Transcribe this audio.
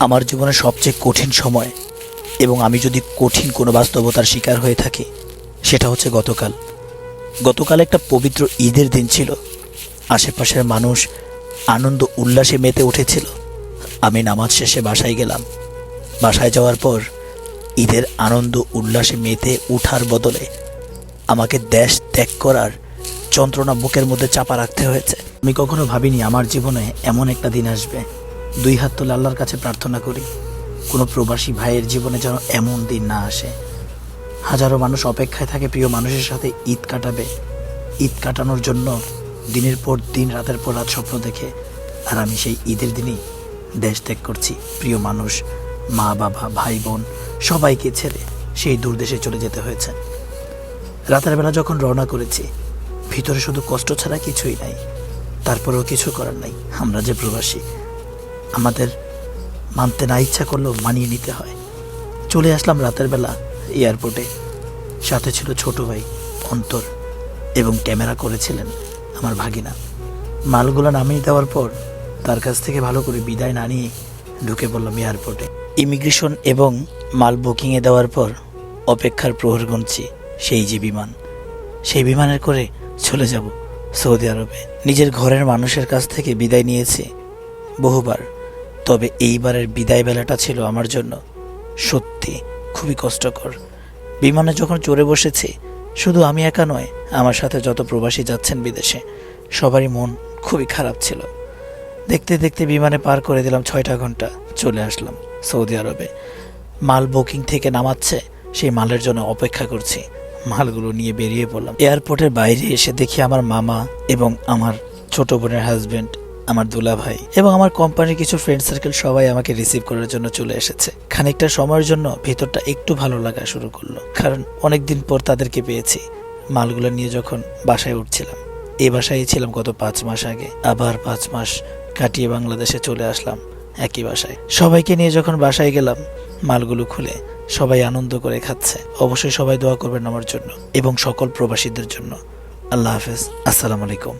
আমার জীবনের সবচেয়ে কঠিন সময় এবং আমি যদি কঠিন কোনো বাস্তবতার শিকার হয়ে থাকি, সেটা হচ্ছে গতকাল। গতকাল একটা পবিত্র ঈদের দিন ছিল। আশেপাশের মানুষ আনন্দ উল্লাসে মেতে উঠেছিল। আমি নামাজ শেষে বাসায় গেলাম। বাসায় যাওয়ার পর ঈদের আনন্দ উল্লাসে মেতে উঠার বদলে আমাকে দেশ ত্যাগ করার যন্ত্রণা বুকের মধ্যে চাপা রাখতে হয়েছে। আমি কখনো ভাবিনি আমার জীবনে এমন একটা দিন আসবে। দুই হাত তুলে আল্লাহর কাছে প্রার্থনা করি, কোনো প্রবাসী ভাইয়ের জীবনে যেন এমন দিন না আসে। হাজারো মানুষ অপেক্ষায় থাকে, প্রিয় মানুষের সাথে ঈদ কাটাবে। ঈদ কাটানোর জন্য দিনের পর দিন, রাতের পর রাত স্বপ্ন দেখে। আর আমি সেই ঈদের দিনই দেশ ত্যাগ করছি। প্রিয় মানুষ, মা, বাবা, ভাই, বোন, সবাইকে ছেড়ে সেই দূর দেশে চলে যেতে হয়েছে। রাতের বেলা যখন রওনা করেছি, ভিতরে শুধু কষ্ট ছাড়া কিছুই নাই। তারপরেও কিছু করার নাই। আমরা যে প্রবাসী আমাদের মানতে না ইচ্ছা করলেও মানিয়ে নিতে হয়। চলে আসলাম রাতের বেলা এয়ারপোর্টে। সাথে ছিল ছোট ভাই, অন্তর এবং ক্যামেরা করেছিলেন আমার ভাগিনা। মালগুলো নামিয়ে দেওয়ার পর তার কাছ থেকে ভালো করে বিদায় না নিয়ে ঢুকে পড়লাম এয়ারপোর্টে। ইমিগ্রেশন এবং মাল বুকিংয়ে দেওয়ার পর অপেক্ষার প্রহর গুনছি সেই যে বিমান। সেই বিমানের করে চলে যাব সৌদি আরবে। নিজের ঘরের মানুষের কাছ থেকে বিদায় নিয়েছি বহুবার। তবে এইবারের বিদায় বেলাটা ছিল আমার জন্য সত্যি খুবই কষ্টকর। বিমানে যখন চড়ে বসেছি, শুধু আমি একা নয়, আমার সাথে যত প্রবাসী যাচ্ছেন বিদেশে, সবারই মন খুবই খারাপ ছিল। দেখতে দেখতে বিমানে পার করে দিলাম ছয়টা ঘণ্টা, চলে আসলাম সৌদি আরবে। মাল বুকিং থেকে নামাচ্ছে, সেই মালের জন্য অপেক্ষা করছি, মালগুলো নিয়ে বেরিয়ে পড়লাম। এয়ারপোর্টের বাইরে এসে দেখি আমার মামা এবং আমার ছোট বোনের হাজবেন্ড আমার দুলা ভাই এবং আমার কোম্পানির কিছু ফ্রেন্ড সার্কেল সবাই আমাকে রিসিভ করার জন্য চলে এসেছে। খানিকটা সময়ের জন্য ভেতরটা একটু ভালো লাগা শুরু করল, কারণ অনেকদিন পর তাদেরকে পেয়েছি। মালগুলো নিয়ে যখন বাসায় উঠছিলাম এই বাসায় ছিলাম গত পাঁচ মাস আগে। আবার পাঁচ মাস কাটিয়ে বাংলাদেশে চলে আসলাম একই বাসায়। সবাইকে নিয়ে যখন বাসায় গেলাম, মালগুলো খুলে সবাই আনন্দ করে খাচ্ছে। অবশ্যই সবাই দোয়া করবেন আমার জন্য এবং সকল প্রবাসীদের জন্য। আল্লাহ হাফেজ। আসসালামু আলাইকুম।